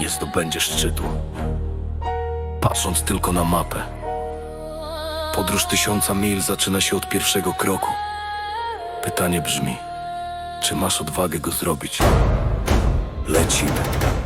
nie zdobędziesz szczytu. Patrząc tylko na mapę. Podróż tysiąca mil zaczyna się od pierwszego kroku. Pytanie brzmi, czy masz odwagę go zrobić? Lecimy.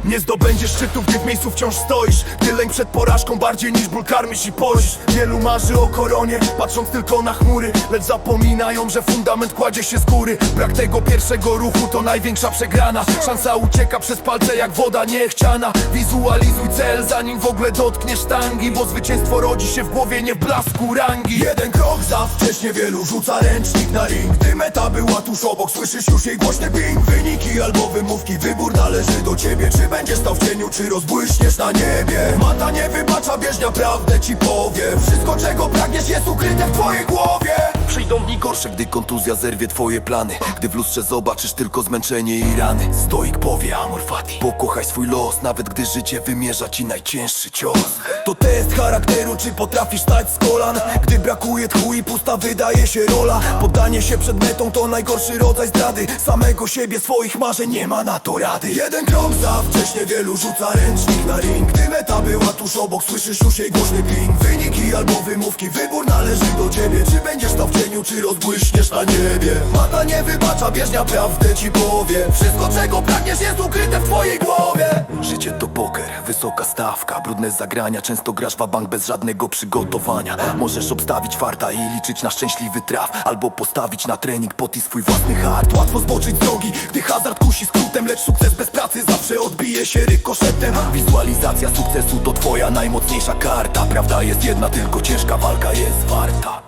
Nie zdobędziesz szczytu, gdy w miejscu wciąż stoisz. Gdy lęk przed porażką bardziej niż ból karmisz i poisz Wielu marzy o koronie, patrząc tylko na chmury Lecz zapominają, że fundament kładzie się z góry. Brak tego pierwszego ruchu to największa przegrana. Szansa ucieka przez palce jak woda niechciana. Wizualizuj cel, zanim w ogóle dotkniesz sztangi Bo zwycięstwo rodzi się w głowie, nie w blasku rangi. Jeden krok za wcześnie, wielu rzuca ręcznik na ring. Gdy meta była tuż obok, słyszysz już jej głośny ping. Wyniki albo wymówki, wybór należy do ciebie Czy będziesz stał w cieniu, czy rozbłyśniesz na niebie. Mata nie wybacza, bieżnia prawdę ci powie. Wszystko czego pragniesz jest ukryte w twojej głowie. Przyjdą dni gorsze, gdy kontuzja zerwie twoje plany. Gdy w lustrze zobaczysz tylko zmęczenie i rany. Stoik powie Amor Fati Pokochaj swój los, nawet gdy życie wymierza ci najcięższy cios. To test charakteru, czy potrafisz stać z kolan? Gdy brakuje tchu i pusta wydaje się rola. Poddanie się przed metą to najgorszy rodzaj zdrady. Samego siebie, swoich marzeń nie ma na to rady. Jeden krok za wcześnie, wielu rzuca ręcznik na ring. Gdy meta była tuż obok, słyszysz już jej głośny ping Wyniki albo wymówki, wybór należy do ciebie. Czy będziesz stał w cieniu, czy rozbłyśniesz na niebie? Mata nie wybacza, bieżnia prawdę ci powie. Wszystko czego pragniesz jest ukryte w twojej głowie. Życie to poker, wysoka stawka Brudne zagrania, często grasz w bank bez żadnego przygotowania. Możesz obstawić farta i liczyć na szczęśliwy traf. Albo postawić na trening pot i swój własny hard. Łatwo zboczyć drogi, gdy hazard kusi skrótem. Lecz sukces bez pracy zawsze odbije się rykoszetem. Wizualizacja sukcesu to twoja najmocniejsza karta. Prawda jest jedna, tylko ciężka walka jest warta.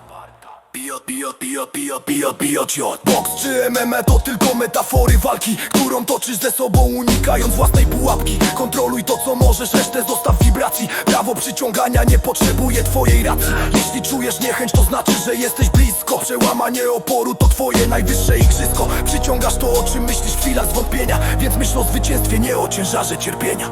Pio, pio, pio, pio, pio, pio, ciot Boks czy MMA to tylko metafory walki Którą toczysz ze sobą unikając własnej pułapki. Kontroluj to co możesz, resztę zostaw wibracji. Prawo przyciągania nie potrzebuje twojej racji. Jeśli czujesz niechęć to znaczy, że jesteś blisko. Przełamanie oporu to twoje najwyższe igrzysko. Przyciągasz to o czym myślisz w chwilach zwątpienia. Więc myśl o zwycięstwie, nie o ciężarze cierpienia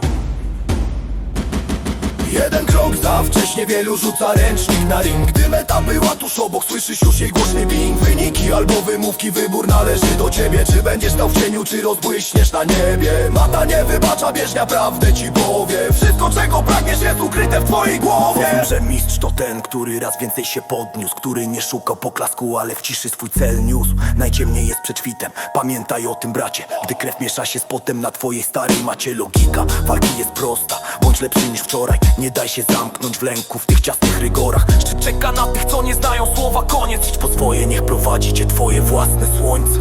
Jeden krok za wcześnie wielu rzuca ręcznik na ring. Gdy meta była tuż obok, słyszysz już jej głośny ping. Wyniki albo wymówki, wybór należy do ciebie. Czy będziesz stał w cieniu, czy rozbłyśniesz na niebie? Mata nie wybacza, bieżnia prawdę ci powie. Wszystko czego pragniesz jest ukryte w twojej głowie. Powiem, że mistrz to ten, który raz więcej się podniósł Który nie szukał poklasku, ale w ciszy swój cel niósł. Najciemniej jest przed świtem, pamiętaj o tym bracie. Gdy krew miesza się z potem na twojej starej macie logika. Walki jest prosta, bądź lepszy niż wczoraj Nie daj się zamknąć w lęku w tych ciasnych rygorach. Szczyt czeka na tych, co nie znają słowa koniec. Idź po swoje, niech prowadzi cię twoje własne słońce.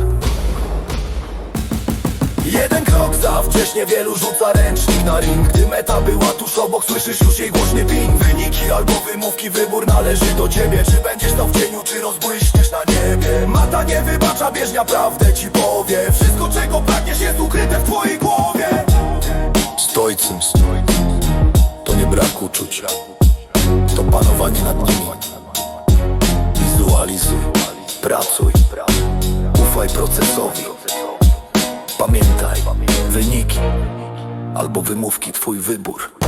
Jeden krok za wcześnie wielu rzuca ręcznik na ring. Gdy meta była tuż obok, słyszysz już jej głośny ping. Wyniki albo wymówki, wybór należy do ciebie. Czy będziesz stał w cieniu, czy rozbłyśniesz na niebie? Mata nie wybacza, bieżnia prawdę ci powie. Wszystko czego pragniesz jest ukryte w twojej brak uczuć, to panowanie nad nimi. Wizualizuj, pracuj, ufaj procesowi. Pamiętaj, wyniki albo wymówki, twój wybór.